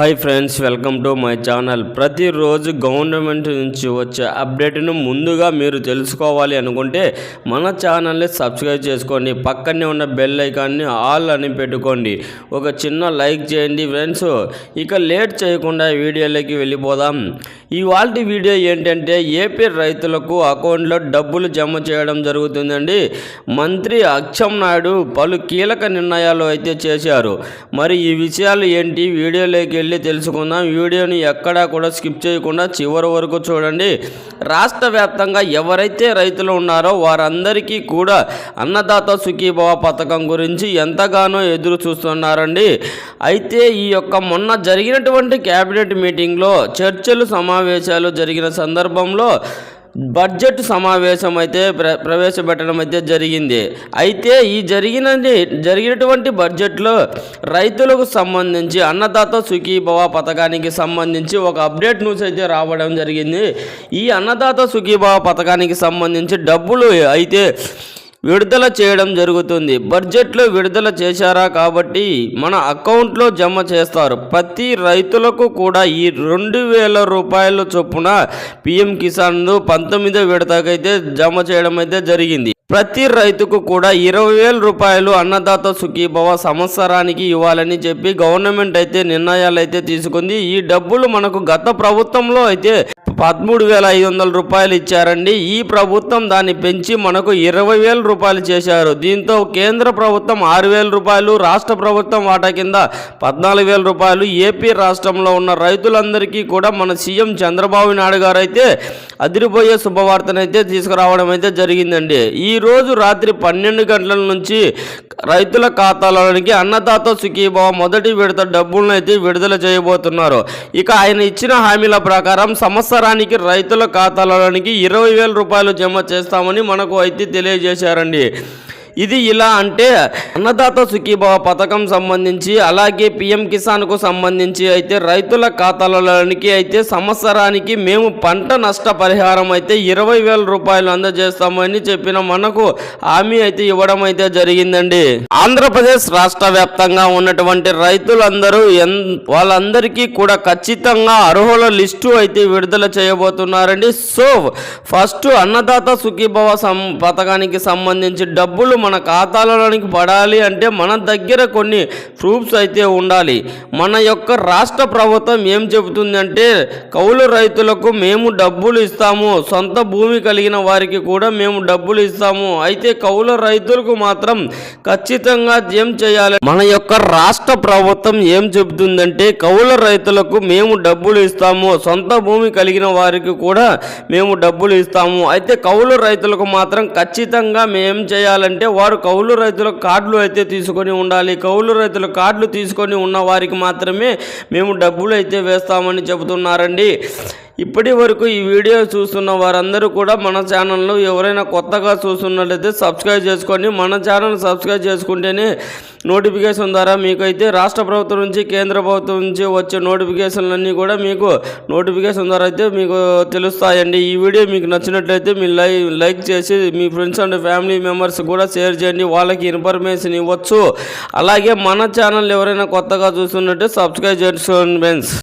Hi friends welcome to my channel ప్రతిరోజు government నుంచి వచ్చే అప్డేట్ను ముందుగా మీరు తెలుసుకోవాలి అనుకుంటే మన ఛానల్ని సబ్స్క్రైబ్ చేసుకోండి. పక్కనే ఉన్న బెల్ ఐకాన్ని ఆల్ అని పెట్టుకోండి. ఒక చిన్న లైక్ చేయండి ఫ్రెండ్స్ ఇక లేట్ చేయకుండా వీడియోలోకి వెళ్ళిపోదాం. ఇవాళ వీడియో ఏంటంటే ఏపీ రైతులకు అకౌంట్లో డబ్బులు జమ చేయడం జరుగుతుందండి. మంత్రి అక్షం నాయుడు పలు కీలక నిర్ణయాలు అయితే చేశారు. మరి ఈ విషయాలు ఏంటి? వీడియోలోకి వెళ్ళి తెలుసుకుందాం. వీడియోని ఎక్కడా కూడా స్కిప్ చేయకుండా చివరి వరకు చూడండి. రాష్ట్ర వ్యాప్తంగా ఎవరైతే రైతులు ఉన్నారో వారందరికీ కూడా అన్నదాత సుఖీభవ పథకం గురించి ఎంతగానో ఎదురు చూస్తున్నారండి. అయితే ఈ యొక్క మొన్న జరిగినటువంటి క్యాబినెట్ మీటింగ్లో చర్చలు సమావేశాలు జరిగిన సందర్భంలో బడ్జెట్ సమావేశం అయితే ప్ర ప్రవేశపెట్టడం అయితే జరిగింది. అయితే ఈ జరిగిన జరిగినటువంటి బడ్జెట్లో రైతులకు సంబంధించి అన్నదాత సుఖీభవ పథకానికి సంబంధించి ఒక అప్డేట్ న్యూస్ అయితే రావడం జరిగింది. ఈ అన్నదాత సుఖీభవ పథకానికి సంబంధించి డబ్బులు అయితే విడుదల చేయడం జరుగుతుంది. బడ్జెట్లో విడుదల చేశారా కాబట్టి మన అకౌంట్లో జమ చేస్తారు. ప్రతి రైతులకు కూడా ఈ రెండు వేల రూపాయల చొప్పున పిఎం కిసాన్ను పంతొమ్మిదో విడతకైతే జమ చేయడం అయితే జరిగింది. ప్రతి రైతుకు కూడా ఇరవై వేల రూపాయలు అన్నదాత సుఖీభవ సంవత్సరానికి ఇవ్వాలని చెప్పి గవర్నమెంట్ అయితే నిర్ణయాలు అయితే తీసుకుంది. ఈ డబ్బులు మనకు గత ప్రభుత్వంలో అయితే పదమూడు వేల ఐదు వందల రూపాయలు ఇచ్చారండి. ఈ ప్రభుత్వం దాన్ని పెంచి మనకు ఇరవై వేల రూపాయలు చేశారు. దీంతో కేంద్ర ప్రభుత్వం ఆరు వేల రూపాయలు రాష్ట్ర ప్రభుత్వం వాటా కింద పద్నాలుగు వేల రూపాయలు. ఏపీ రాష్ట్రంలో ఉన్న రైతులందరికీ కూడా మన సీఎం చంద్రబాబు నాయుడు గారు అయితే అదిరిపోయే శుభవార్తనైతే తీసుకురావడం అయితే జరిగిందండి. ఈ రోజు రాత్రి పన్నెండు గంటల నుంచి రైతుల ఖాతాలోనికి అన్నదాత సుఖీభావ మొదటి విడత డబ్బులను అయితే విడుదల చేయబోతున్నారు. ఇక ఆయన ఇచ్చిన హామీల ప్రకారం సంవత్సరానికి రైతుల ఖాతాలలోనికి ఇరవై వేల రూపాయలు జమ చేస్తామని మనకు అయితే తెలియజేశారండి. ఇది ఇలా అంటే అన్నదాత సుఖీభావ పథకం సంబంధించి అలాగే పిఎం కిసాన్కు సంబంధించి అయితే రైతుల ఖాతాలలోనికి అయితే సంవత్సరానికి మేము పంట నష్ట పరిహారం అయితే ఇరవై వేల రూపాయలు అందజేస్తామని చెప్పిన మనకు హామీ అయితే ఇవ్వడం అయితే జరిగిందండి. ఆంధ్రప్రదేశ్ రాష్ట్ర వ్యాప్తంగా ఉన్నటువంటి రైతులందరూ ఎన్ వాళ్ళందరికీ కూడా ఖచ్చితంగా అర్హుల లిస్టు అయితే విడుదల చేయబోతున్నారండి. సో ఫస్ట్ అన్నదాత సుఖీభవ సం పథకానికి సంబంధించి డబ్బులు మన ఖాతాలోనికి పడాలి అంటే మన దగ్గర కొన్ని ప్రూఫ్స్ అయితే ఉండాలి. మన యొక్క రాష్ట్ర ప్రభుత్వం ఏం చెబుతుందంటే కౌలు రైతులకు మేము డబ్బులు ఇస్తాము సొంత భూమి కలిగిన వారికి కూడా మేము డబ్బులు ఇస్తాము. అయితే కౌలు రైతులకు మాత్రం ఖచ్చితంగా ఏం చేయాలి? మన యొక్క రాష్ట్ర ప్రభుత్వం ఏం చెబుతుందంటే కౌలు రైతులకు మేము డబ్బులు ఇస్తాము సొంత భూమి కలిగిన వారికి కూడా మేము డబ్బులు ఇస్తాము. అయితే కౌలు రైతులకు మాత్రం ఖచ్చితంగా మేము చేయాలంటే వారు కౌలు రైతుల కార్డులు అయితే తీసుకొని ఉండాలి. కౌలు రైతుల కార్డులు తీసుకొని ఉన్న వారికి మాత్రమే మేము డబ్బులు అయితే వేస్తామని చెబుతున్నారండి. ఇప్పటి వరకు ఈ వీడియో చూస్తున్న వారందరూ కూడా మన ఛానల్ను ఎవరైనా కొత్తగా చూస్తున్నట్లయితే సబ్స్క్రైబ్ చేసుకొని మన ఛానల్ సబ్స్క్రైబ్ చేసుకుంటేనే నోటిఫికేషన్ ద్వారా మీకైతే రాష్ట్ర ప్రభుత్వం నుంచి కేంద్ర ప్రభుత్వం నుంచి వచ్చే నోటిఫికేషన్లన్నీ కూడా మీకు నోటిఫికేషన్ ద్వారా అయితే మీకు తెలుస్తాయండి. ఈ వీడియో మీకు నచ్చినట్లయితే మీ లై లైక్ చేసి మీ ఫ్రెండ్స్ అండ్ ఫ్యామిలీ మెంబర్స్ కూడా షేర్ చేయండి. వాళ్ళకి ఇన్ఫర్మేషన్ ఇవ్వచ్చు. అలాగే మన ఛానల్ ఎవరైనా కొత్తగా చూస్తున్నట్టే సబ్స్క్రైబ్ చేసుకోండి ఫ్రెండ్స్.